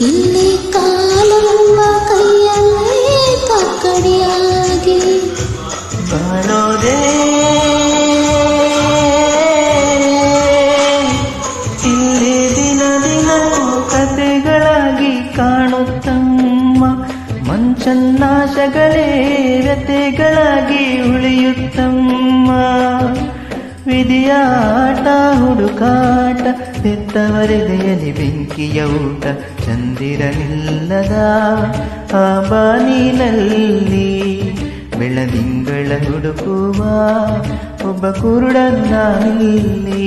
ಇಲ್ಲಿ ಕಾಲವೆಂಬ ಕೈಯಲ್ಲೇ ಕಕ್ಕಡಿಯಾಗಿ ಬಾಳೋದೇ ಇಲ್ಲಿ ದಿನ ದಿನಕ್ಕೂ ಕತೆಗಳಾಗಿ ಕಾಣುತ್ತಮ್ಮ. ಮಂಚನ್ನಾಶಗಳೇ ವ್ಯತೆಗಳಾಗಿ ಉಳಿಯುತ್ತಮ್ಮ. ವಿಧಿಯ ಆಟ ಹುಡುಕಾಟ ಹೆತ್ತವರೆದೆಯಲಿ ಬೆಂಕಿಯ ಊಟ ಚಂದಿರನಿಲ್ಲದ ಆ ಬಾನಿನಲ್ಲಿ ಬೆಳದಿಂಗಳ ಹುಡುಕುವ ಒಬ್ಬ ಕುರುಡನ್ನ ಇಲ್ಲಿ